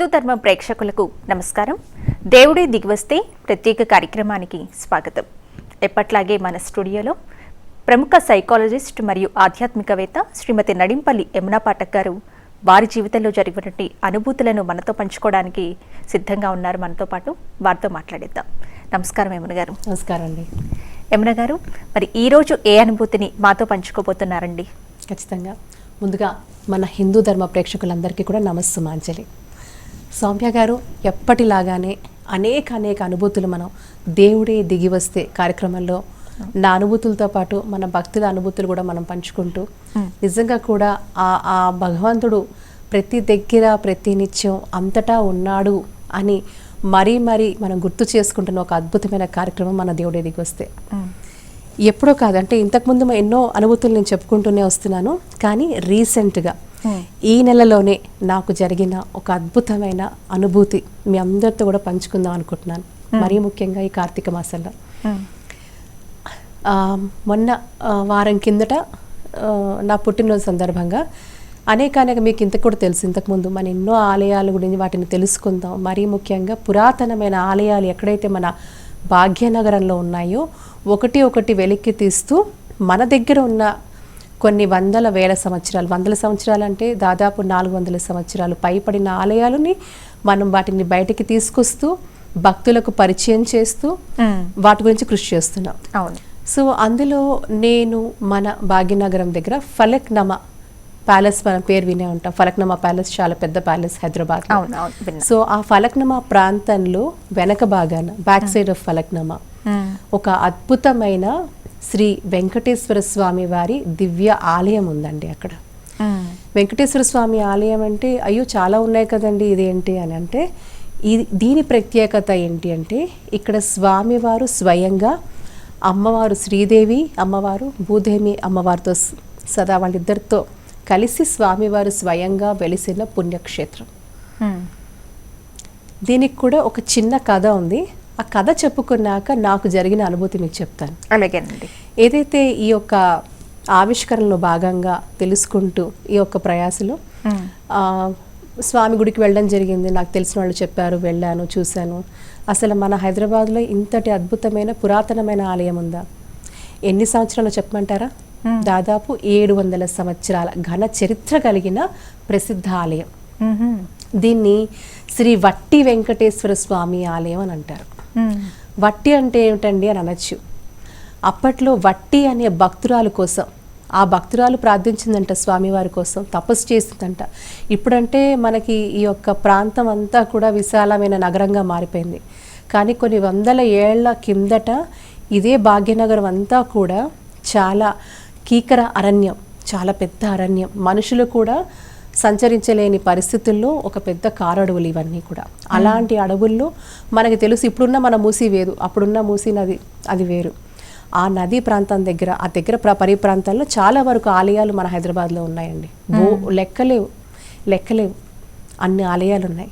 హిందూ ధర్మ ప్రేక్షకులకు నమస్కారం. దేవుడే దిగివస్తే ప్రత్యేక కార్యక్రమానికి స్వాగతం. ఎప్పట్లాగే మన స్టూడియోలో ప్రముఖ సైకాలజిస్ట్ మరియు ఆధ్యాత్మికవేత్త శ్రీమతి నడింపల్లి యమునా పాఠక్ గారు వారి జీవితంలో జరిగినటువంటి అనుభూతులను మనతో పంచుకోవడానికి సిద్ధంగా ఉన్నారు. మనతో పాటు వారితో మాట్లాడేద్దాం. నమస్కారం యమున గారు. నమస్కారం అండి. యమున గారు మరి ఈరోజు ఏ అనుభూతిని మాతో పంచుకోబోతున్నారండి? ఖచ్చితంగా. ముందుగా మన హిందూ ధర్మ ప్రేక్షకులందరికీ కూడా నమస్సుమాంజలి. సౌమ్య గారు ఎప్పటిలాగానే అనేక అనేక అనుభూతులు మనం దేవుడే దిగి వస్తే కార్యక్రమంలో. నా అనుభూతులతో పాటు మన భక్తుల అనుభూతులు కూడా మనం పంచుకుంటూ. నిజంగా కూడా ఆ ఆ భగవంతుడు ప్రతి దగ్గర ప్రతి నిత్యం అంతటా ఉన్నాడు అని మరీ మరీ మనం గుర్తు చేసుకుంటున్న ఒక అద్భుతమైన కార్యక్రమం మన దేవుడే దిగి వస్తే. ఎప్పుడో కాదు అంటే ఇంతకుముందు ఎన్నో అనుభూతులు నేను చెప్పుకుంటూనే వస్తున్నాను కానీ రీసెంట్గా ఈ నెలలోనే నాకు జరిగిన ఒక అద్భుతమైన అనుభూతి మీ అందరితో కూడా పంచుకుందాం అనుకుంటున్నాను. మరీ ముఖ్యంగా ఈ కార్తీక మాసంలో. మొన్న వారం కిందట నా పుట్టినరోజు సందర్భంగా అనేక అనేక మీకు ఇంత కూడా తెలుసు ఇంతకుముందు మన ఎన్నో ఆలయాల గురించి వాటిని తెలుసుకుందాం. మరీ ముఖ్యంగా పురాతనమైన ఆలయాలు ఎక్కడైతే మన భాగ్యనగరంలో ఉన్నాయో ఒకటి ఒకటి వెలికి తీస్తూ మన దగ్గర ఉన్న కొన్ని వందల వేల సంవత్సరాలు. వందల సంవత్సరాలు అంటే దాదాపు నాలుగు వందల సంవత్సరాలు. పైపడిన ఆలయాలని మనం వాటిని బయటికి తీసుకొస్తూ భక్తులకు పరిచయం చేస్తూ. వాటి గురించి కృషి చేస్తున్నాం. అవును. సో అందులో నేను మన భాగ్యనగరం దగ్గర ఫలక్నమా ప్యాలెస్ మన పేరు వినే ఉంటాం. ఫలక్నమా ప్యాలెస్ చాలా పెద్ద ప్యాలెస్ హైదరాబాద్ సో ఆ ఫలక్నమా ప్రాంతంలో వెనక భాగాన బ్యాక్ సైడ్ ఆఫ్ ఫలక్నమా. ఒక అద్భుతమైన శ్రీ వెంకటేశ్వర స్వామి వారి దివ్య ఆలయం ఉందండి అక్కడ. వెంకటేశ్వర స్వామి ఆలయం అంటే అయ్యో చాలా ఉన్నాయి కదండి ఇదేంటి అని అంటే ఇది దీని ప్రత్యేకత ఏంటి అంటే ఇక్కడ స్వామివారు స్వయంగా అమ్మవారు శ్రీదేవి అమ్మవారు భూదేవి అమ్మవారితో సదా వాళ్ళిద్దరితో కలిసి స్వామివారు స్వయంగా వెలిసిన పుణ్యక్షేత్రం. దీనికి కూడా ఒక చిన్న కథ ఉంది ఆ కథ చెప్పుకున్నాక నాకు జరిగిన అనుభూతి మీకు చెప్తాను. అలాగేనండి. ఏదైతే ఈ యొక్క ఆవిష్కరణలో భాగంగా తెలుసుకుంటూ ఈ యొక్క ప్రయాసలో స్వామి గుడికి వెళ్ళడం జరిగింది. నాకు తెలిసిన వాళ్ళు చెప్పారు వెళ్ళాను చూశాను. అసలు మన హైదరాబాద్లో ఇంతటి అద్భుతమైన పురాతనమైన ఆలయం ఉందా? ఎన్ని సంవత్సరాలు చెప్పమంటారా? దాదాపు ఏడు వందల సంవత్సరాల ఘన చరిత్ర కలిగిన ప్రసిద్ధ ఆలయం. దీన్ని శ్రీ వట్టి వెంకటేశ్వర స్వామి ఆలయం అని అంటారు. Hmm. వట్టి అంటే ఏమిటండి అని అనొచ్చు. అప్పట్లో వట్టి అనే భక్తురాలు కోసం ఆ భక్తురాలు ప్రార్థించిందంట స్వామివారి కోసం తపస్సు చేసిందంట. ఇప్పుడంటే మనకి ఈ యొక్క ప్రాంతం అంతా కూడా విశాలమైన నగరంగా మారిపోయింది. కానీ కొన్ని వందల ఏళ్ళ కిందట ఇదే భాగ్యనగరం అంతా కూడా చాలా కీకర అరణ్యం చాలా పెద్ద అరణ్యం. మనుషులు కూడా సంచరించలేని పరిస్థితుల్లో ఒక పెద్ద కారడవులు ఇవన్నీ కూడా. అలాంటి అడవుల్లో మనకి తెలుసు ఇప్పుడున్న మన మూసి వేరు అప్పుడున్న మూసి నది అది వేరు. ఆ నదీ ప్రాంతం దగ్గర ఆ దగ్గర ప్ర- పరి ప్రాంతాల్లో చాలా వరకు ఆలయాలు మన హైదరాబాద్లో ఉన్నాయండి. ఓ లెక్కలేవు లెక్కలేవు. అన్ని ఆలయాలు ఉన్నాయి.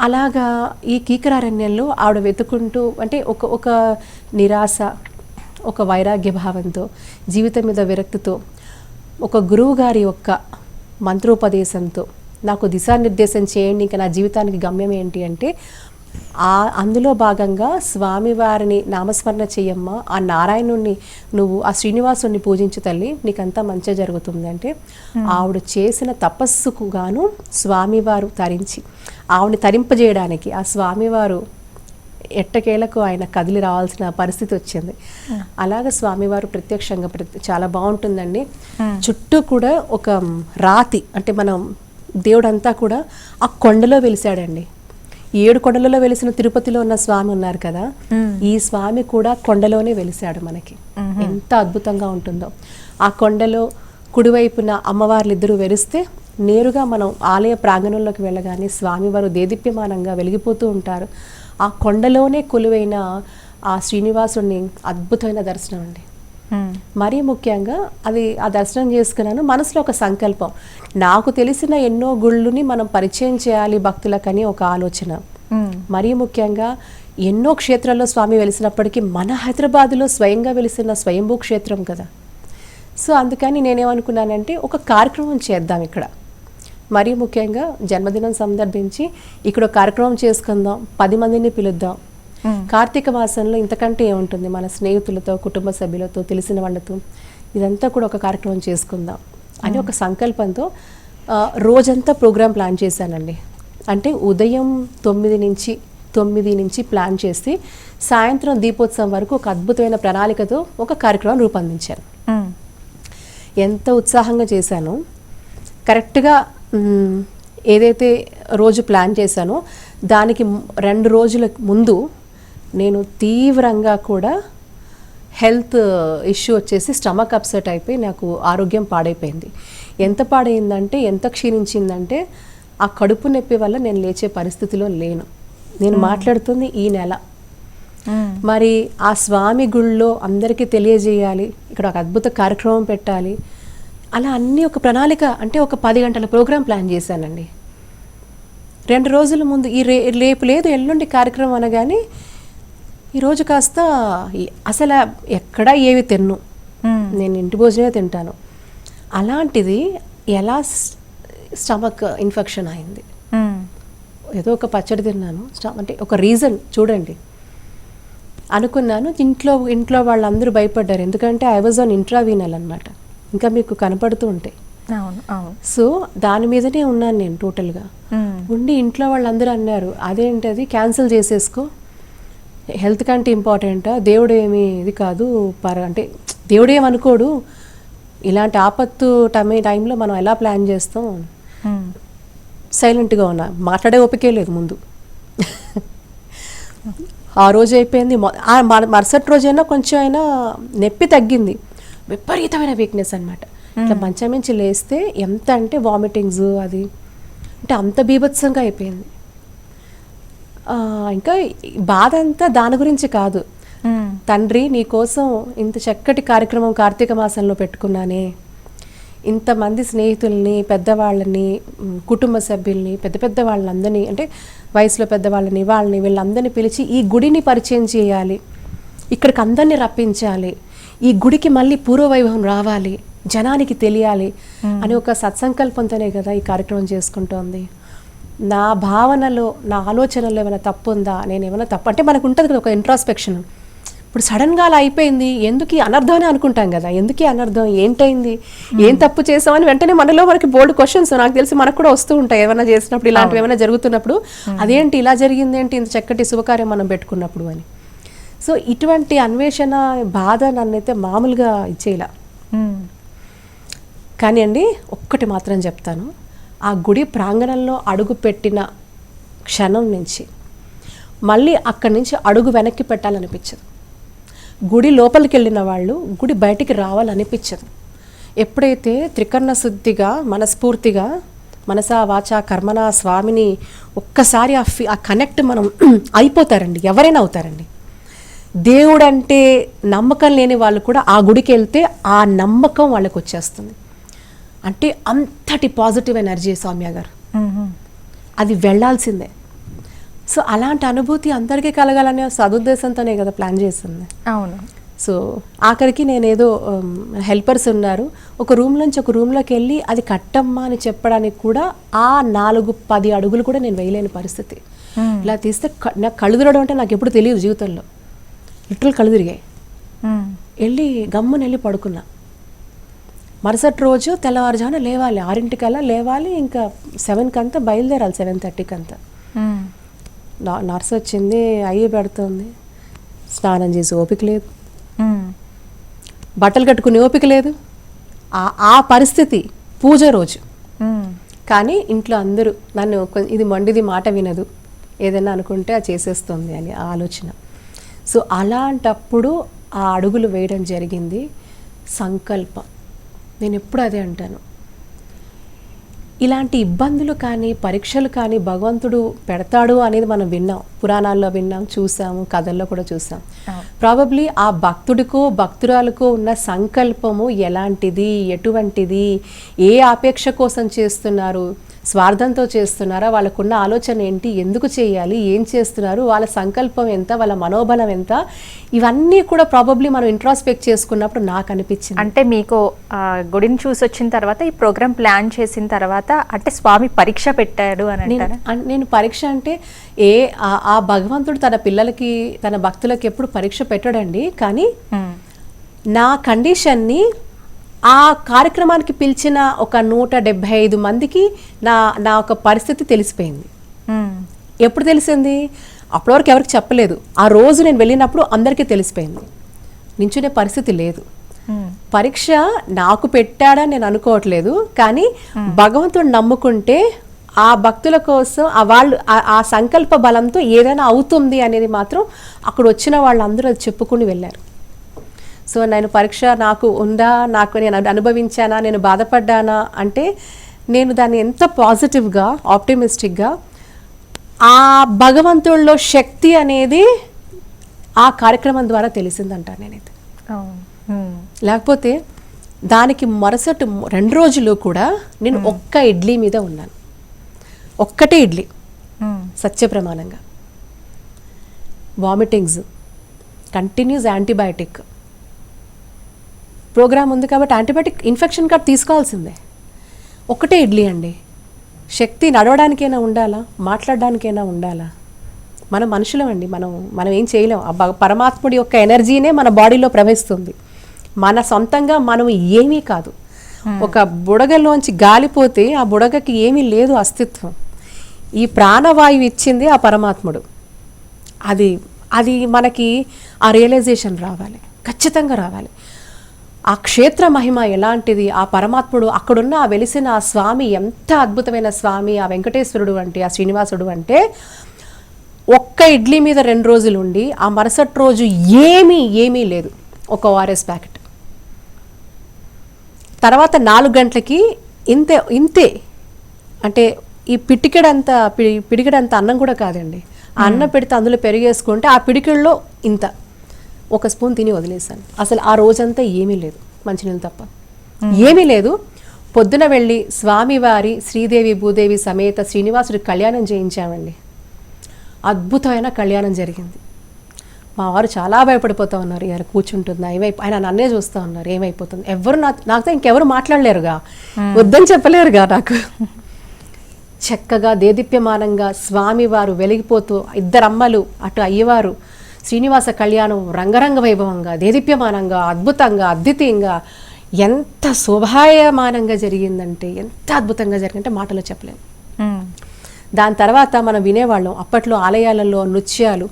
అలాగా ఈ కీకరారణ్యంలో ఆవిడ వెతుకుంటూ అంటే ఒక ఒక నిరాశ ఒక వైరాగ్య భావంతో జీవితం మీద విరక్తితో ఒక గురువు గారి యొక్క మంత్రోపదేశంతో. నాకు దిశానిర్దేశం చేయండి ఇంకా నా జీవితానికి గమ్యం ఏంటి అంటే ఆ అందులో భాగంగా స్వామివారిని నామస్మరణ చెయ్యమ్మా ఆ నారాయణుణ్ణి నువ్వు ఆ శ్రీనివాసుని పూజించు తల్లి నీకంతా మంచి జరుగుతుంది అంటే ఆవిడ చేసిన తపస్సుకు గాను స్వామివారు తరించి ఆవిడని తరింపజేయడానికి ఆ స్వామివారు ఎట్టకేలకు ఆయన కదిలి రావాల్సిన పరిస్థితి వచ్చింది. అలాగ స్వామివారు ప్రత్యక్షంగా ప్రత్య- చాలా బాగుంటుందండి. చుట్టూ కూడా ఒక రాతి అంటే మనం దేవుడంతా కూడా ఆ కొండలో వెలిసాడండి. ఏడు కొండలలో వెలిసిన తిరుపతిలో ఉన్న స్వామి ఉన్నారు కదా ఈ స్వామి కూడా కొండలోనే వెలిసాడు మనకి. ఎంత అద్భుతంగా ఉంటుందో. ఆ కొండలో కుడివైపున అమ్మవార్లు ఇద్దరు వెలిస్తే నేరుగా మనం ఆలయ ప్రాంగణంలోకి వెళ్ళగానే స్వామివారు దేదీప్యమానంగా వెలిగిపోతూ ఉంటారు. ఆ కొండలోనే కొలువైన ఆ శ్రీనివాసుని అద్భుతమైన దర్శనం అండి. మరీ ముఖ్యంగా అది ఆ దర్శనం చేసుకున్నాను. మనసులో ఒక సంకల్పం. నాకు తెలిసిన ఎన్నో గుళ్ళుని మనం పరిచయం చేయాలి భక్తులకని ఒక ఆలోచన. మరీ ముఖ్యంగా ఎన్నో క్షేత్రాల్లో స్వామి వెలిసినప్పటికీ మన హైదరాబాదులో స్వయంగా వెలిసిన స్వయంభూ క్షేత్రం కదా. సో అందుకని నేనేమనుకున్నానంటే ఒక కార్యక్రమం చేద్దాం ఇక్కడ. మరీ ముఖ్యంగా జన్మదినం సందర్భించి ఇక్కడ ఒక కార్యక్రమం చేసుకుందాం పది మందిని పిలుద్దాం. కార్తీక మాసంలో ఇంతకంటే ఏముంటుంది? మన స్నేహితులతో కుటుంబ సభ్యులతో తెలిసిన వాళ్ళతో ఇదంతా కూడా ఒక కార్యక్రమం చేసుకుందాం అని ఒక సంకల్పంతో రోజంతా ప్రోగ్రాం ప్లాన్ చేశానండి. అంటే ఉదయం తొమ్మిది నుంచి తొమ్మిది నుంచి ప్లాన్ చేసి సాయంత్రం దీపోత్సవం వరకు ఒక అద్భుతమైన ప్రణాళికతో ఒక కార్యక్రమం రూపొందించాను. ఎంత ఉత్సాహంగా చేశానో? కరెక్ట్గా ఏదైతే రోజు ప్లాన్ చేశానో దానికి రెండు రోజుల ముందు నేను తీవ్రంగా కూడా హెల్త్ ఇష్యూ వచ్చేసి స్టమక్ అప్సెట్ అయిపోయి నాకు ఆరోగ్యం పాడైపోయింది. ఎంత పాడైందంటే ఎంత క్షీణించిందంటే ఆ కడుపు నొప్పి వల్ల నేను లేచే పరిస్థితిలో లేను. నేను మాట్లాడుతుంది ఈ నెల. మరి ఆ స్వామి గుళ్ళో అందరికీ తెలియజేయాలి. ఇక్కడ ఒక అద్భుత కార్యక్రమం పెట్టాలి. అలా అన్నీ ఒక ప్రణాళిక అంటే ఒక పది గంటల ప్రోగ్రాం ప్లాన్ చేశానండి. రెండు రోజుల ముందు ఈ రే రేపు లేదు ఎల్లుండి కార్యక్రమం అనగానే ఈరోజు కాస్త అసలు ఎక్కడా ఏవి తిన్ను. నేను ఇంటి భోజనమే తింటాను. అలాంటిది ఎలా స్టమక్ ఇన్ఫెక్షన్ అయింది. ఏదో ఒక పచ్చడి తిన్నాను. అంటే ఒక రీజన్ చూడండి. అనుకున్నాను ఇంట్లో ఇంట్లో వాళ్ళందరూ భయపడ్డారు. ఎందుకంటే ఐ వాజ్ ఆన్ ఇంట్రావీనల్ అనమాట ఇంకా మీకు కనపడుతూ ఉంటాయి. సో దాని మీదనే ఉన్నాను నేను టోటల్గా. ఉండి ఇంట్లో వాళ్ళందరూ అన్నారు అదేంటి అది క్యాన్సిల్ చేసేసుకో. హెల్త్ కంటే ఇంపార్టెంటా? దేవుడు ఏమి ఇది కాదు పర అంటే దేవుడు ఏమనుకోడు ఇలాంటి ఆపత్తు టైం టైంలో మనం ఎలా ప్లాన్ చేస్తాం. సైలెంట్గా ఉన్నా. మాట్లాడే ఓపికే లేదు ముందు. ఆ రోజు అయిపోయింది. మరుసటి రోజైనా కొంచెం అయినా నొప్పి తగ్గింది. విపరీతమైన వీక్నెస్ అనమాట ఇట్లా మంచం నుంచి లేస్తే ఎంత అంటే వామిటింగ్స్ అది. అంటే అంత బీభత్సంగా అయిపోయింది. ఇంకా బాధ అంతా దాని గురించి కాదు. తండ్రి నీ కోసం ఇంత చక్కటి కార్యక్రమం కార్తీక మాసంలో పెట్టుకున్నానే. ఇంతమంది స్నేహితుల్ని పెద్దవాళ్ళని కుటుంబ సభ్యుల్ని పెద్ద పెద్ద వాళ్ళందరినీ అంటే వయసులో పెద్దవాళ్ళని వాళ్ళని వీళ్ళందరినీ పిలిచి ఈ గుడిని పరిచయం చేయాలి. ఇక్కడికి అందరినీ రప్పించాలి. ఈ గుడికి మళ్ళీ పూర్వవైభవం రావాలి జనానికి తెలియాలి అని ఒక సత్సంకల్పంతోనే కదా ఈ కార్యక్రమం చేసుకుంటోంది. నా భావనలో నా ఆలోచనలో ఏమైనా తప్పు ఉందా నేను ఏమైనా తప్పు అంటే మనకు ఉంటుంది కదా ఒక ఇంట్రాస్పెక్షన్ ఇప్పుడు సడన్గా అలా అయిపోయింది ఎందుకు ఈ అనర్థం అని అనుకుంటాం కదా ఎందుకు అనర్థం ఏంటైంది ఏం తప్పు చేసామని వెంటనే మనలో మనకి బోల్డ్ క్వశ్చన్స్ నాకు తెలిసి మనకు కూడా వస్తూ ఉంటాయి. ఏమైనా చేసినప్పుడు ఇలాంటివి ఏమైనా జరుగుతున్నప్పుడు అదేంటి ఇలా జరిగింది ఏంటి ఇంత చక్కటి శుభకార్యం మనం పెట్టుకున్నప్పుడు అని. సో ఇటువంటి అన్వేషణ బాధ నన్నైతే మామూలుగా ఇచ్చేలా. కానీ అండి ఒక్కటి మాత్రం చెప్తాను. ఆ గుడి ప్రాంగణంలో అడుగు పెట్టిన క్షణం నుంచి మళ్ళీ అక్కడి నుంచి అడుగు వెనక్కి పెట్టాలనిపించదు. గుడి లోపలికి వెళ్ళిన వాళ్ళు గుడి బయటికి రావాలనిపించదు. ఎప్పుడైతే త్రికర్ణ శుద్ధిగా మనస్ఫూర్తిగా మనసా వాచ కర్మన స్వామిని ఒక్కసారి ఆ ఫి ఆ కనెక్ట్ మనం అయిపోతారండి ఎవరైనా అవుతారండి. దేవుడు అంటే నమ్మకం లేని వాళ్ళు కూడా ఆ గుడికి వెళ్తే ఆ నమ్మకం వాళ్ళకి వచ్చేస్తుంది. అంటే అంతటి పాజిటివ్ ఎనర్జీ సౌమ్య గారు. అది వెళ్ళాల్సిందే. సో అలాంటి అనుభూతి అందరికీ కలగాలనే సదుద్దేశంతోనే కదా ప్లాన్ చేసింది అవును. సో ఆఖరికి నేను ఏదో హెల్పర్స్ ఉన్నారు. ఒక రూమ్ నుంచి ఒక రూమ్లోకి వెళ్ళి అది కట్టమ్మా అని చెప్పడానికి కూడా ఆ నాలుగు పది అడుగులు కూడా నేను వేయలేని పరిస్థితి. ఇలా తీస్తే నాకు కళ్ళు తిరగడం అంటే నాకు ఎప్పుడు తెలియదు జీవితంలో. లిటరల్ కళ్ళు తిరిగాయి. వెళ్ళి గమ్మున వెళ్ళి పడుకున్నా. మరుసటి రోజు తెల్లవారుజామున లేవాలి. ఆరింటికల్లా లేవాలి. ఇంకా సెవెన్కి అంతా బయలుదేరాలి. సెవెన్ థర్టీకి అంతా నర్స్ వచ్చింది. అయ్యి పెడుతుంది. స్నానం చేసి ఓపిక లేదు. బట్టలు కట్టుకునే ఓపిక లేదు. ఆ- ఆ పరిస్థితి పూజ రోజు. కానీ ఇంట్లో అందరూ నన్ను ఇది మొండిది మాట వినదు. ఏదైనా అనుకుంటే అది చేసేస్తుంది అని ఆ ఆలోచన. సో అలాంటప్పుడు ఆ అడుగులు వేయడం జరిగింది. సంకల్పం. నేను ఎప్పుడు అదే అంటాను. ఇలాంటి ఇబ్బందులు కానీ పరీక్షలు కానీ భగవంతుడు పెడతాడు అనేది మనం విన్నాం. పురాణాల్లో విన్నాం చూసాము కథల్లో కూడా చూసాం. ప్రాబబ్లీ ఆ భక్తుడికో భక్తురాలకో ఉన్న సంకల్పము ఎలాంటిది ఎటువంటిది ఏ అపేక్ష కోసం చేస్తున్నారు? స్వార్థంతో చేస్తున్నారా? వాళ్ళకున్న ఆలోచన ఏంటి? ఎందుకు చేయాలి? ఏం చేస్తున్నారు? వాళ్ళ సంకల్పం ఎంత? వాళ్ళ మనోబలం ఎంత? ఇవన్నీ కూడా ప్రాబబ్లీ మనం ఇంట్రాస్పెక్ట్ చేసుకున్నప్పుడు నాకు అనిపించింది. అంటే మీకు గుడిని చూసి వచ్చిన తర్వాత ఈ ప్రోగ్రామ్ ప్లాన్ చేసిన తర్వాత అంటే స్వామి పరీక్ష పెట్టాడు అని నేను పరీక్ష అంటే ఏ ఆ- భగవంతుడు తన పిల్లలకి తన భక్తులకి ఎప్పుడు పరీక్ష పెట్టడండి. కానీ. నా కండిషన్ని ఆ కార్యక్రమానికి పిలిచిన ఒక నూట డెబ్భై ఐదు మందికి నా నా ఒక పరిస్థితి తెలిసిపోయింది. ఎప్పుడు తెలిసింది? అప్పటి వరకు ఎవరికి చెప్పలేదు. ఆ రోజు నేను వెళ్ళినప్పుడు అందరికీ తెలిసిపోయింది. నించునే పరిస్థితి లేదు. పరీక్ష నాకు పెట్టాడని నేను అనుకోవట్లేదు. కానీ భగవంతుడు నమ్ముకుంటే ఆ భక్తుల కోసం ఆ వాళ్ళు ఆ- ఆ సంకల్ప బలంతో ఏదైనా అవుతుంది అనేది మాత్రం అక్కడ వచ్చిన వాళ్ళందరూ అది చెప్పుకుని వెళ్ళారు. సో నేను పరీక్ష నాకు ఉందా నాకు నేను అనుభవించానా నేను బాధపడ్డానా అంటే నేను దాన్ని ఎంత పాజిటివ్గా ఆప్టిమిస్టిక్గా ఆ భగవంతుల్లో శక్తి అనేది ఆ కార్యక్రమం ద్వారా తెలిసిందంటాను నేనైతే. లేకపోతే దానికి మరుసటి రెండు రోజులు కూడా నేను ఒక్క ఇడ్లీ మీద ఉన్నాను. ఒక్కటే ఇడ్లీ. మ్మ్. సత్యప్రమాణంగా. వామిటింగ్స్. Continuous antibiotic. ప్రోగ్రామ్ ఉంది కాబట్టి యాంటీబయాటిక్ ఇన్ఫెక్షన్ కార్డ్ తీసుకోవాల్సిందే. ఒక్కటే ఇడ్లీ అండి. శక్తి నడవడానికైనా ఉండాలా? మాట్లాడడానికైనా ఉండాలా? మన మనుషులం అండి. మనం మనం ఏం చేయలేం. ఆ పరమాత్ముడి యొక్క ఎనర్జీనే మన బాడీలో ప్రవహిస్తుంది మన సొంతంగా మనం ఏమీ కాదు. ఒక బుడగలోంచి గాలిపోతే ఆ బుడగకి ఏమీ లేదు అస్తిత్వం. ఈ ప్రాణవాయువు ఇచ్చింది ఆ పరమాత్ముడు. అది అది మనకి ఆ రియలైజేషన్ రావాలి. ఖచ్చితంగా రావాలి. ఆ క్షేత్ర మహిమ ఎలాంటిది? ఆ పరమాత్ముడు అక్కడున్న ఆ వెలిసిన ఆ స్వామి ఎంత అద్భుతమైన స్వామి ఆ వెంకటేశ్వరుడు అంటే ఆ శ్రీనివాసుడు అంటే ఒక్క ఇడ్లీ మీద రెండు రోజులు ఉండి ఆ మరుసటి రోజు ఏమీ ఏమీ లేదు. ఒక ఓఆర్ఎస్ ప్యాకెట్. తర్వాత నాలుగు గంటలకి ఇంతే ఇంతే. అంటే ఈ పిటికెడంత పిడికెడంత అన్నం కూడా కాదండి. ఆ అన్నం పెడితే అందులో పెరిగేసుకుంటే ఆ పిడికెల్లో ఇంత. ఒక స్పూన్ తిని వదిలేసాను అసలు ఆ రోజంతా ఏమీ లేదు మంచినీళ్ళు తప్ప. ఏమీ లేదు. పొద్దున వెళ్ళి స్వామివారి శ్రీదేవి భూదేవి సమేత శ్రీనివాసుడి కళ్యాణం చేయించామండి. అద్భుతమైన కళ్యాణం జరిగింది. మా వారు చాలా భయపడిపోతూ ఉన్నారు. ఇవాళ కూర్చుంటుందా ఏమైపో ఆయన నన్నే చూస్తూ ఉన్నారు. ఏమైపోతుంది? ఎవరు నా నాతో ఇంకెవరు మాట్లాడలేరుగా? వద్దని చెప్పలేరుగా నాకు. చక్కగా దేదీప్యమానంగా స్వామివారు వెలిగిపోతూ ఇద్దరు అమ్మలు అటు అయ్యవారు శ్రీనివాస కళ్యాణం రంగరంగ వైభవంగా దేదీప్యమానంగా అద్భుతంగా అద్వితీయంగా ఎంత శోభాయమానంగా జరిగిందంటే ఎంత అద్భుతంగా జరిగిందంటే మాటలో చెప్పలేము. దాని తర్వాత మనం వినేవాళ్ళం. అప్పట్లో ఆలయాలలో నృత్యాలు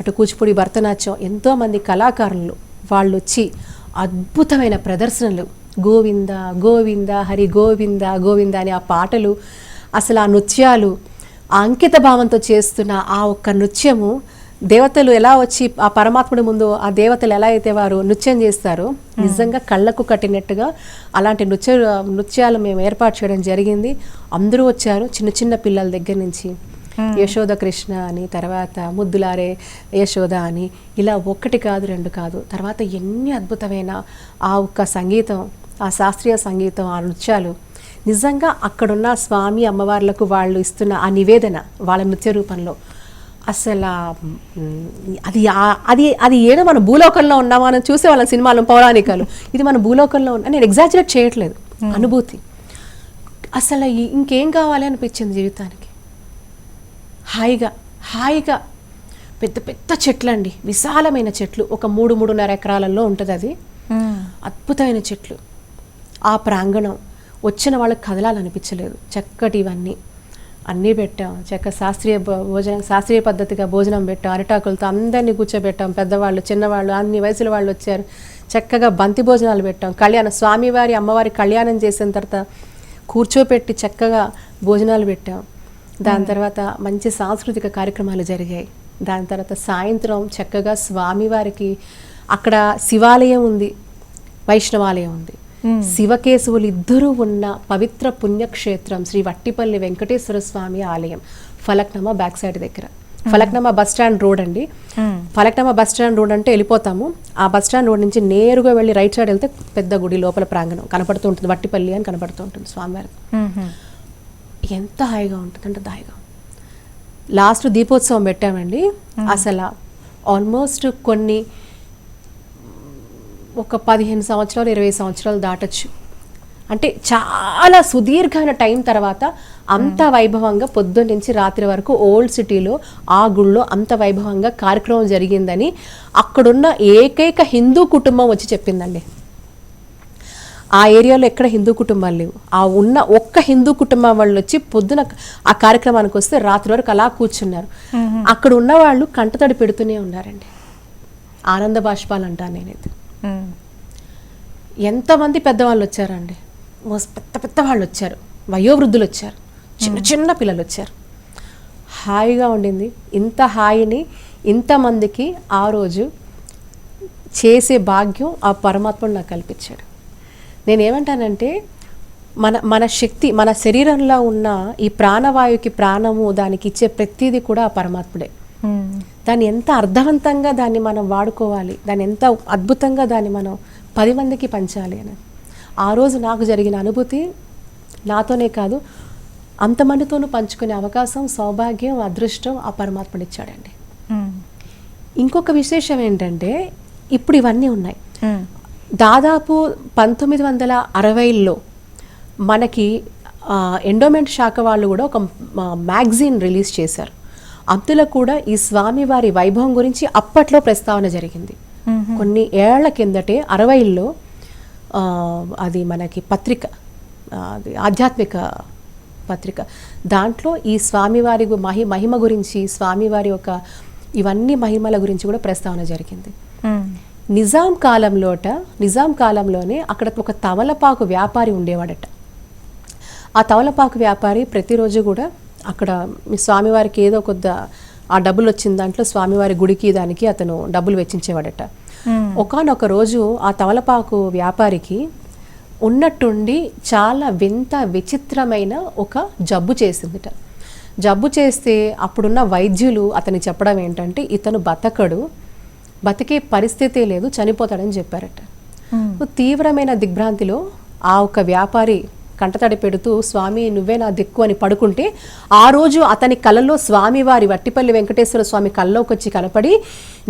అటు కూచిపూడి భరతనాట్యం ఎంతోమంది కళాకారులు వాళ్ళు వచ్చి అద్భుతమైన ప్రదర్శనలు. గోవింద గోవింద హరి గోవింద గోవింద అని ఆ పాటలు అసలు ఆ నృత్యాలు ఆ అంకిత భావంతో చేస్తున్న ఆ ఒక్క నృత్యము దేవతలు ఎలా వచ్చి ఆ పరమాత్ముడి ముందు ఆ దేవతలు ఎలా అయితే వారు నృత్యం చేస్తారో నిజంగా కళ్ళకు కట్టినట్టుగా అలాంటి నృత్య నృత్యాలు మేము ఏర్పాటు చేయడం జరిగింది. అందరూ వచ్చారు చిన్న చిన్న పిల్లల దగ్గర నుంచి. యశోద కృష్ణ అని తర్వాత ముద్దులారే యశోద అని ఇలా ఒక్కటి కాదు రెండు కాదు. తర్వాత ఎన్ని అద్భుతమైన ఆ ఒక్క సంగీతం ఆ శాస్త్రీయ సంగీతం ఆ నృత్యాలు. నిజంగా అక్కడున్న స్వామి అమ్మవార్లకు వాళ్ళు ఇస్తున్న ఆ నివేదన వాళ్ళ నృత్య రూపంలో. అసలు అది అది అది ఏదో మన భూలోకంలో ఉన్నామా అని చూసే వాళ్ళ సినిమాలు పౌరాణికాలు. ఇది మన భూలోకంలో ఉన్న నేను ఎగ్జాజరేట్ చేయట్లేదు. అనుభూతి. అసలు ఇంకేం కావాలి అనిపించింది జీవితానికి? హాయిగా హాయిగా. పెద్ద పెద్ద చెట్లు అండి విశాలమైన చెట్లు. ఒక మూడు మూడున్నర ఎకరాలలో ఉంటుంది అది. అద్భుతమైన చెట్లు. ఆ ప్రాంగణం. వచ్చిన వాళ్ళకి కదలాలనిపించలేదు. చక్కటి ఇవన్నీ. అన్నీ పెట్టాం. చక్క శాస్త్రీయ భోజనం శాస్త్రీయ పద్ధతిగా భోజనం పెట్టాం. అరిటాకులతో అందరినీ కూర్చోబెట్టాం. పెద్దవాళ్ళు చిన్నవాళ్ళు అన్ని వయసుల వాళ్ళు వచ్చారు. చక్కగా బంతి భోజనాలు పెట్టాం. కళ్యాణం స్వామివారి అమ్మవారి కళ్యాణం చేసిన తర్వాత కూర్చోపెట్టి చక్కగా భోజనాలు పెట్టాం. దాని తర్వాత మంచి సాంస్కృతిక కార్యక్రమాలు జరిగాయి. దాని తర్వాత సాయంత్రం చక్కగా స్వామివారికి అక్కడ శివాలయం ఉంది. వైష్ణవాలయం ఉంది. శివకేశవులు ఇద్దరూ ఉన్న పవిత్ర పుణ్యక్షేత్రం శ్రీ వట్టిపల్లి వెంకటేశ్వర స్వామి ఆలయం ఫలక్నమా బ్యాక్ సైడ్ దగ్గర. ఫలక్నమా బస్ స్టాండ్ రోడ్ అండి. ఫలక్నమా బస్ స్టాండ్ రోడ్ అంటే వెళ్ళిపోతాము. ఆ బస్ స్టాండ్ రోడ్ నుంచి నేరుగా వెళ్ళి రైట్ సైడ్ వెళ్తే పెద్ద గుడి లోపల ప్రాంగణం కనపడుతూ ఉంటుంది. వట్టిపల్లి అని కనపడుతూ ఉంటుంది స్వామివారి. ఎంత హాయిగా ఉంటుంది అంటే హాయిగా. లాస్ట్ దీపోత్సవం పెట్టామండి. అసలు ఆల్మోస్ట్ కొన్ని ఒక పదిహేను సంవత్సరాలు ఇరవై సంవత్సరాలు దాటచ్చు. అంటే చాలా సుదీర్ఘమైన టైం తర్వాత అంత వైభవంగా పొద్దున్న నుంచి రాత్రి వరకు ఓల్డ్ సిటీలో ఆ గుళ్ళో అంత వైభవంగా కార్యక్రమం జరిగిందని అక్కడున్న ఏకైక హిందూ కుటుంబం వచ్చి చెప్పిందండి. ఆ ఏరియాలో ఎక్కడ హిందూ కుటుంబాలు లేవు. ఆ ఉన్న ఒక్క హిందూ కుటుంబం వాళ్ళు వచ్చి పొద్దున ఆ కార్యక్రమానికి వస్తే రాత్రి వరకు అలా కూర్చున్నారు. అక్కడ ఉన్న వాళ్ళు కంటతడి పెడుతూనే ఉన్నారండి. ఆనంద బాష్పాలు అంటాను నేనైతే. ఎంతమంది పెద్దవాళ్ళు వచ్చారండి? పెద్ద పెద్ద వాళ్ళు వచ్చారు. వయోవృద్ధులు వచ్చారు. చిన్న చిన్న పిల్లలు వచ్చారు. హాయిగా ఉండింది. ఇంత హాయిని ఇంతమందికి ఆ రోజు చేసే భాగ్యం ఆ పరమాత్ముడు నాకు కల్పించాడు. నేనేమంటానంటే మన మన శక్తి మన శరీరంలో ఉన్న ఈ ప్రాణవాయువుకి ప్రాణము దానికి ఇచ్చే ప్రతిదీ కూడా ఆ పరమాత్ముడే. దాన్ని ఎంత అర్థవంతంగా దాన్ని మనం వాడుకోవాలి దాన్ని ఎంత అద్భుతంగా దాన్ని మనం పది మందికి పంచాలి అని. ఆ రోజు నాకు జరిగిన అనుభూతి నాతోనే కాదు అంతమందితోనూ పంచుకునే అవకాశం సౌభాగ్యం అదృష్టం ఆ పరమాత్ముడు ఇచ్చాడండి. ఇంకొక విశేషం ఏంటంటే ఇప్పుడు ఇవన్నీ ఉన్నాయి. దాదాపు పంతొమ్మిది వందల అరవైలో మనకి ఎండోమెంట్ శాఖ వాళ్ళు కూడా ఒక మ్యాగజైన్ రిలీజ్ చేశారు. అందులో కూడా ఈ స్వామివారి వైభవం గురించి అప్పట్లో ప్రస్తావన జరిగింది. కొన్ని ఏళ్ళ కిందటే అరవైల్లో అది మనకి పత్రిక అది ఆధ్యాత్మిక పత్రిక. దాంట్లో ఈ స్వామివారి మహి మహిమ గురించి స్వామివారి యొక్క ఇవన్నీ మహిమల గురించి కూడా ప్రస్తావన జరిగింది. నిజాం కాలంలోట నిజాం కాలంలోనే అక్కడ ఒక తమలపాకు వ్యాపారి ఉండేవాడట. ఆ తమలపాకు వ్యాపారి ప్రతిరోజు కూడా అక్కడ మీ స్వామివారికి ఏదో కొద్ద ఆ డబ్బులు వచ్చిన దాంట్లో స్వామివారి గుడికి దానికి అతను డబ్బులు వెచ్చించేవాడట. ఒకానొక రోజు ఆ తమలపాకు వ్యాపారికి ఉన్నట్టుండి చాలా వింత విచిత్రమైన ఒక జబ్బు చేసిందిట. జబ్బు చేస్తే అప్పుడున్న వైద్యులు అతని చెప్పడం ఏంటంటే ఇతను బతకడు బతికే పరిస్థితే లేదు చనిపోతాడని చెప్పారట. తీవ్రమైన దిగ్భ్రాంతిలో ఆ ఒక వ్యాపారి కంటతడి పెడుతూ స్వామి నువ్వే నా దిక్కు అని పడుకుంటే ఆ రోజు అతని కలలో స్వామివారి వట్టిపల్లి వెంకటేశ్వర స్వామి కల్లోకి వచ్చి కనపడి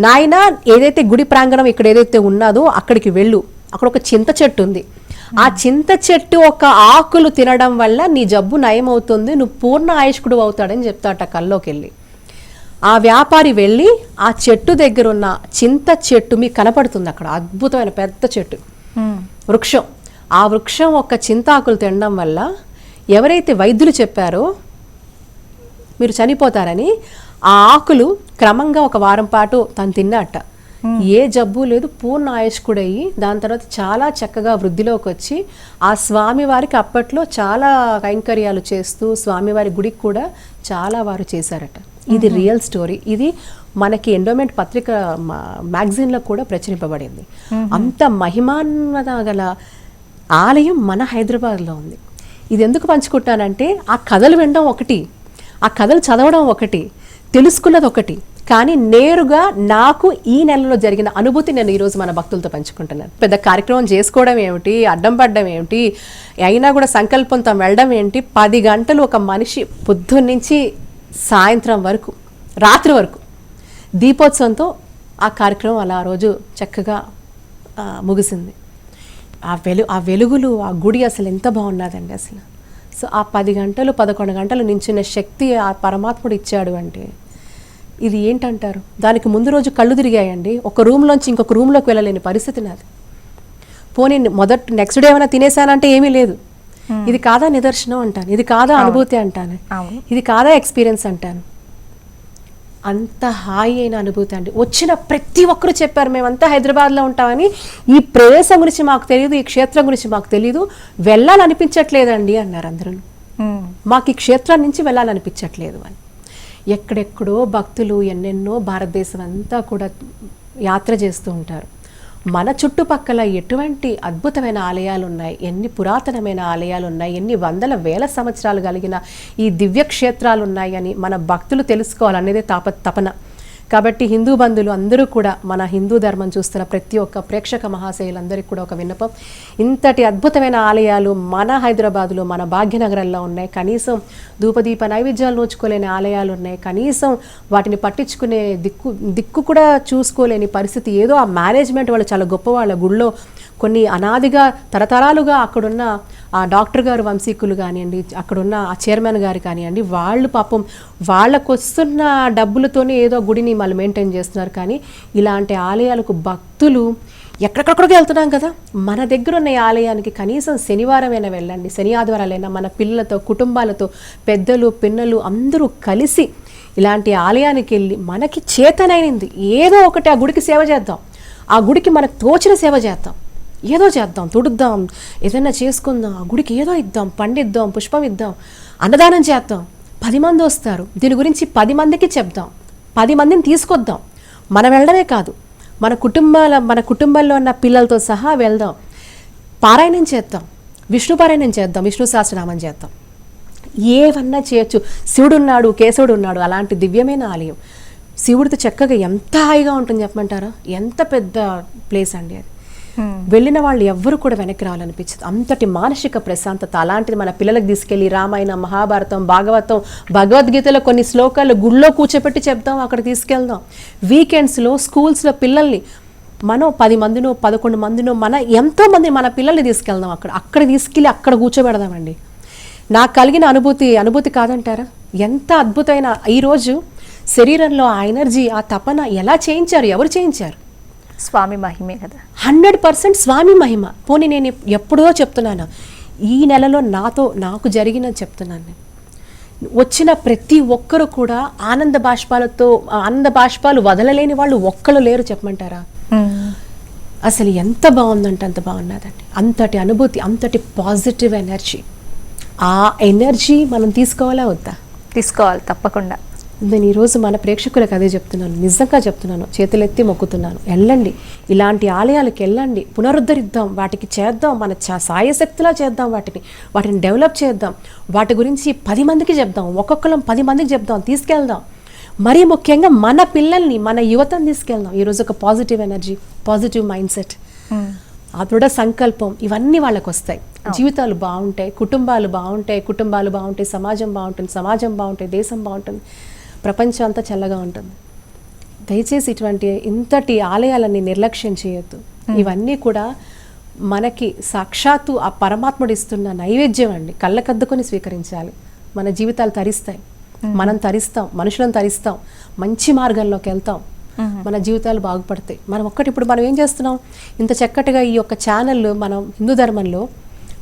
నాయన ఏదైతే గుడి ప్రాంగణం ఇక్కడ ఏదైతే ఉన్నదో అక్కడికి వెళ్ళు. అక్కడ ఒక చింత చెట్టు ఉంది. ఆ చింత చెట్టు ఒక ఆకులు తినడం వల్ల నీ జబ్బు నయమవుతుంది. నువ్వు పూర్ణ ఆయుష్కుడు అవుతాడని చెప్తాట కల్లోకి వెళ్ళి ఆ వ్యాపారి వెళ్ళి ఆ చెట్టు దగ్గర ఉన్న చింత చెట్టు మీకు కనపడుతుంది. అక్కడ అద్భుతమైన పెద్ద చెట్టు. వృక్షం. ఆ వృక్షం ఒక చింతాకులు తినడం వల్ల ఎవరైతే వైద్యులు చెప్పారో మీరు చనిపోతారని ఆ ఆకులు క్రమంగా ఒక వారం పాటు తను తిన్నట్ట. ఏ జబ్బు లేదు పూర్ణ ఆయుష్కుడయ్యి దాని తర్వాత చాలా చక్కగా వృద్ధిలోకి వచ్చి ఆ స్వామివారికి అప్పట్లో చాలా కైంకర్యాలు చేస్తూ స్వామివారి గుడికి కూడా చాలా వారు చేశారట. ఇది రియల్ స్టోరీ. ఇది మనకి ఎండోమెంట్ పత్రిక మ్యాగజైన్లో కూడా ప్రచురింపబడింది. అంత మహిమాన్వత గల ఆలయం మన హైదరాబాద్లో ఉంది. ఇది ఎందుకు పంచుకుంటానంటే ఆ కథలు వినడం ఒకటి ఆ కథలు చదవడం ఒకటి తెలుసుకున్నది ఒకటి. కానీ నేరుగా నాకు ఈ నెలలో జరిగిన అనుభూతి నేను ఈరోజు మన భక్తులతో పంచుకుంటున్నాను. పెద్ద కార్యక్రమం చేసుకోవడం ఏమిటి అడ్డం పడడం ఏమిటి అయినా కూడా సంకల్పంతో వెళ్ళడం ఏంటి పది గంటలు ఒక మనిషి పొద్దున్నుంచి సాయంత్రం వరకు రాత్రి వరకు దీపోత్సవంతో ఆ కార్యక్రమం అలా ఆ రోజు చక్కగా ముగిసింది. ఆ వెలు ఆ వెలుగులు ఆ గుడి అసలు ఎంత బాగున్నదండి అసలు. సో ఆ పది గంటలు పదకొండు గంటలు నించున్న శక్తి ఆ పరమాత్ముడు ఇచ్చాడు అంటే ఇది ఏంటంటారు? దానికి ముందు రోజు కళ్ళు తిరిగాయండి. ఒక రూమ్లోంచి ఇంకొక రూమ్లోకి వెళ్ళలేని పరిస్థితి నాది. పోనీ మొదటి నెక్స్ట్ డే ఏమైనా తినేసానంటే ఏమీ లేదు. ఇది కాదా నిదర్శనం అంటాను. ఇది కాదా అనుభూతి అంటాను. ఇది కాదా ఎక్స్పీరియన్స్ అంటాను. అంత హాయి అయిన అనుభూతి అండి. వచ్చిన ప్రతి ఒక్కరు చెప్పారు మేమంతా హైదరాబాద్లో ఉంటామని. ఈ ప్రదేశం గురించి మాకు తెలియదు ఈ క్షేత్రం గురించి మాకు తెలియదు వెళ్ళాలనిపించట్లేదండి అన్నారు అందరూ. మాకు ఈ క్షేత్రం నుంచి వెళ్ళాలనిపించట్లేదు అని. ఎక్కడెక్కడో భక్తులు ఎన్నెన్నో భారతదేశం అంతా కూడా యాత్ర చేస్తూ ఉంటారు. మన చుట్టుపక్కల ఎటువంటి అద్భుతమైన ఆలయాలు ఉన్నాయి ఎన్ని పురాతనమైన ఆలయాలు ఉన్నాయి ఎన్ని వందల వేల సంవత్సరాలు కలిగిన ఈ దివ్య క్షేత్రాలు ఉన్నాయి అని మన భక్తులు తెలుసుకోవాలనేదే తాప తపన. కాబట్టి హిందూ బంధువులు అందరూ కూడా మన హిందూ ధర్మం చూస్తున్న ప్రతి ఒక్క ప్రేక్షక మహాశయులందరికీ కూడా ఒక విన్నపం. ఇంతటి అద్భుతమైన ఆలయాలు మన హైదరాబాదులో మన భాగ్యనగరంలో ఉన్నాయి. కనీసం ధూపదీప నైవేద్యాలు నోచుకోలేని ఆలయాలు ఉన్నాయి. కనీసం వాటిని పట్టించుకునే దిక్కు దిక్కు కూడా చూసుకోలేని పరిస్థితి. ఏదో ఆ మేనేజ్మెంట్ వాళ్ళు చాలా గొప్ప వాళ్ళ గుళ్ళో కొన్ని అనాదిగా తరతరాలుగా అక్కడున్న ఆ డాక్టర్ గారు వంశీకులు కానివ్వండి అక్కడున్న ఆ చైర్మన్ గారు కానివ్వండి వాళ్ళు పాపం వాళ్ళకు వస్తున్న డబ్బులతోనే ఏదో గుడిని మళ్ళీ మెయింటైన్ చేస్తున్నారు. కానీ ఇలాంటి ఆలయాలకు భక్తులు ఎక్కడెక్కడికి వెళ్తున్నాం కదా. మన దగ్గర ఉన్న ఈ ఆలయానికి కనీసం శనివారమైనా వెళ్ళండి. శని ఆదివారాలైనా మన పిల్లలతో కుటుంబాలతో పెద్దలు పిన్నలు అందరూ కలిసి ఇలాంటి ఆలయానికి వెళ్ళి మనకి చేతనైనది ఏదో ఒకటి ఆ గుడికి సేవ చేద్దాం. ఆ గుడికి మనకు తోచిన సేవ చేద్దాం. ఏదో చేద్దాం తుడుద్దాం ఏదైనా చేసుకుందాం ఆ గుడికి ఏదో ఇద్దాం పండిద్దాం పుష్పం ఇద్దాం అన్నదానం చేద్దాం. పది మంది వస్తారు. దీని గురించి పది మందికి చెప్దాం. పది మందిని తీసుకొద్దాం. మనం వెళ్ళడమే కాదు. మన కుటుంబాల మన కుటుంబంలో ఉన్న పిల్లలతో సహా వెళ్దాం. పారాయణం చేద్దాం. విష్ణు పారాయణం చేద్దాం. విష్ణు సహస్రనామం చేద్దాం. ఏవన్నా చేయొచ్చు. శివుడు ఉన్నాడు కేశవుడు ఉన్నాడు అలాంటి దివ్యమైన ఆలయం. శివుడితో చక్కగా ఎంత హాయిగా ఉంటుంది చెప్పమంటారా? ఎంత పెద్ద ప్లేస్ అండి అది. వెళ్ళిన వాళ్ళు ఎవ్వరు కూడా వెనక్కి రావాలనిపించదు. అంతటి మానసిక ప్రశాంతత అలాంటిది మన పిల్లలకు తీసుకెళ్ళి రామాయణం మహాభారతం భాగవతం భగవద్గీతలో కొన్ని శ్లోకాలు గుళ్ళో కూర్చోపెట్టి చెప్దాం అక్కడ తీసుకెళ్దాం. వీకెండ్స్లో స్కూల్స్లో పిల్లల్ని మనం పది మందినో పదకొండు మందినో మన ఎంతో మంది మన పిల్లల్ని తీసుకెళ్దాం అక్కడ. అక్కడ తీసుకెళ్ళి అక్కడ కూర్చోబెడదామండి. నాకు కలిగిన అనుభూతి అనుభూతి కాదంటారా? ఎంత అద్భుతమైన ఈరోజు శరీరంలో ఆ ఎనర్జీ ఆ తపన ఎలా చేయించారు? ఎవరు చేయించారు? స్వామి మహిమే కదా. హండ్రెడ్ పర్సెంట్ స్వామి మహిమ. పోనీ నేను ఎప్పుడో చెప్తున్నాను. ఈ నెలలో నాతో నాకు జరిగిన చెప్తున్నాను నేను. వచ్చిన ప్రతి ఒక్కరు కూడా ఆనంద బాష్పాలతో ఆనంద బాష్పాలు వదలలేని వాళ్ళు ఒక్కరు లేరు చెప్పమంటారా? అసలు ఎంత బాగుందంటే అంత బాగున్నదండి. అంతటి అనుభూతి అంతటి పాజిటివ్ ఎనర్జీ. ఆ ఎనర్జీ మనం తీసుకోవాలా వద్దా? తీసుకోవాలి తప్పకుండా. నేను ఈరోజు మన ప్రేక్షకులకు అదే చెప్తున్నాను. నిజంగా చెప్తున్నాను. చేతులెత్తి మొక్కుతున్నాను. వెళ్ళండి. ఇలాంటి ఆలయాలకు వెళ్ళండి. పునరుద్ధరిద్దాం. వాటికి చేద్దాం. మన చ సాయశక్తిలా చేద్దాం వాటిని. వాటిని డెవలప్ చేద్దాం. వాటి గురించి పది మందికి చెప్దాం. ఒక్కొక్కరం పది మందికి చెప్దాం. తీసుకెళ్దాం. మరీ ముఖ్యంగా మన పిల్లల్ని మన యువతను తీసుకెళ్దాం. ఈరోజు ఒక positive energy positive mindset ఆ దృఢ సంకల్పం ఇవన్నీ వాళ్ళకి వస్తాయి. జీవితాలు బాగుంటాయి. కుటుంబాలు బాగుంటాయి. కుటుంబాలు బాగుంటాయి. సమాజం బాగుంటుంది. సమాజం బాగుంటాయి. దేశం బాగుంటుంది. ప్రపంచం అంతా చల్లగా ఉంటుంది. దయచేసి ఇటువంటి ఇంతటి ఆలయాలని నిర్లక్ష్యం చేయొద్దు. ఇవన్నీ కూడా మనకి సాక్షాత్తు ఆ పరమాత్ముడు ఇస్తున్న నైవేద్యం అండి. కళ్ళకద్దుకొని స్వీకరించాలి. మన జీవితాలు తరిస్తాయి. మనం తరిస్తాం. మనుషులను తరిస్తాం. మంచి మార్గంలోకి వెళ్తాం. మన జీవితాలు బాగుపడతాయి. మనం ఒక్కటి ఇప్పుడు మనం ఏం చేస్తున్నాం? ఇంత చక్కటిగా ఈ యొక్క ఛానల్ మనం హిందూ ధర్మంలో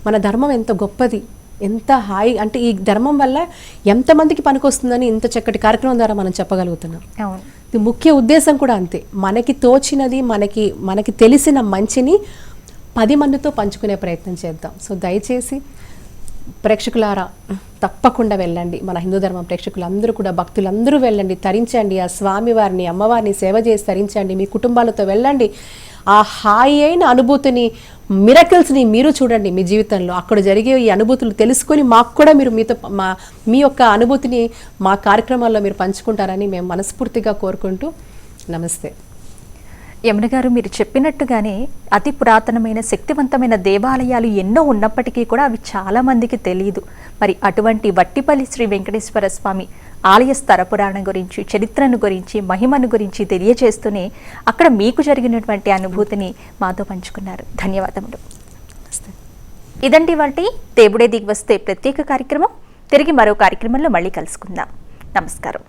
మన ధర్మం ఎంత గొప్పది? ఎంత హాయి అంటే ఈ ధర్మం వల్ల ఎంతమందికి పనికొస్తుందని ఇంత చక్కటి కార్యక్రమం ద్వారా మనం చెప్పగలుగుతున్నాం. ఇది ముఖ్య ఉద్దేశం కూడా అంతే. మనకి తోచినది మనకి మనకి తెలిసిన మంచిని పది మందితో పంచుకునే ప్రయత్నం చేద్దాం. సో దయచేసి ప్రేక్షకులారా తప్పకుండా వెళ్ళండి. మన హిందూ ధర్మం ప్రేక్షకులందరూ కూడా భక్తులందరూ వెళ్ళండి తరించండి. ఆ స్వామివారిని అమ్మవారిని సేవ చేసి తరించండి. మీ కుటుంబాలతో వెళ్ళండి. ఆ హాయి అయిన అనుభూతిని మిరకల్స్ని మీరు చూడండి మీ జీవితంలో. అక్కడ జరిగే ఈ అనుభూతులు తెలుసుకొని మాకు కూడా మీరు మీతో మా మీ యొక్క అనుభూతిని మా కార్యక్రమాల్లో మీరు పంచుకుంటారని మేము మనస్ఫూర్తిగా కోరుకుంటూ నమస్తే. యమున గారు మీరు చెప్పినట్టుగానే అతి పురాతనమైన శక్తివంతమైన దేవాలయాలు ఎన్నో ఉన్నప్పటికీ కూడా అవి చాలా మందికి తెలియదు మరి అటువంటి వట్టిపల్లి శ్రీ వెంకటేశ్వర స్వామి ఆలయ స్థర పురాణం గురించి చరిత్రను గురించి మహిమను గురించి తెలియజేస్తూనే అక్కడ మీకు జరిగినటువంటి అనుభూతిని మాతో పంచుకున్నారు. ధన్యవాదములు. ఇదండి వాటి దేవుడే దిగి వస్తే ప్రత్యేక కార్యక్రమం. తిరిగి మరో కార్యక్రమంలో మళ్ళీ కలుసుకుందాం. నమస్కారం.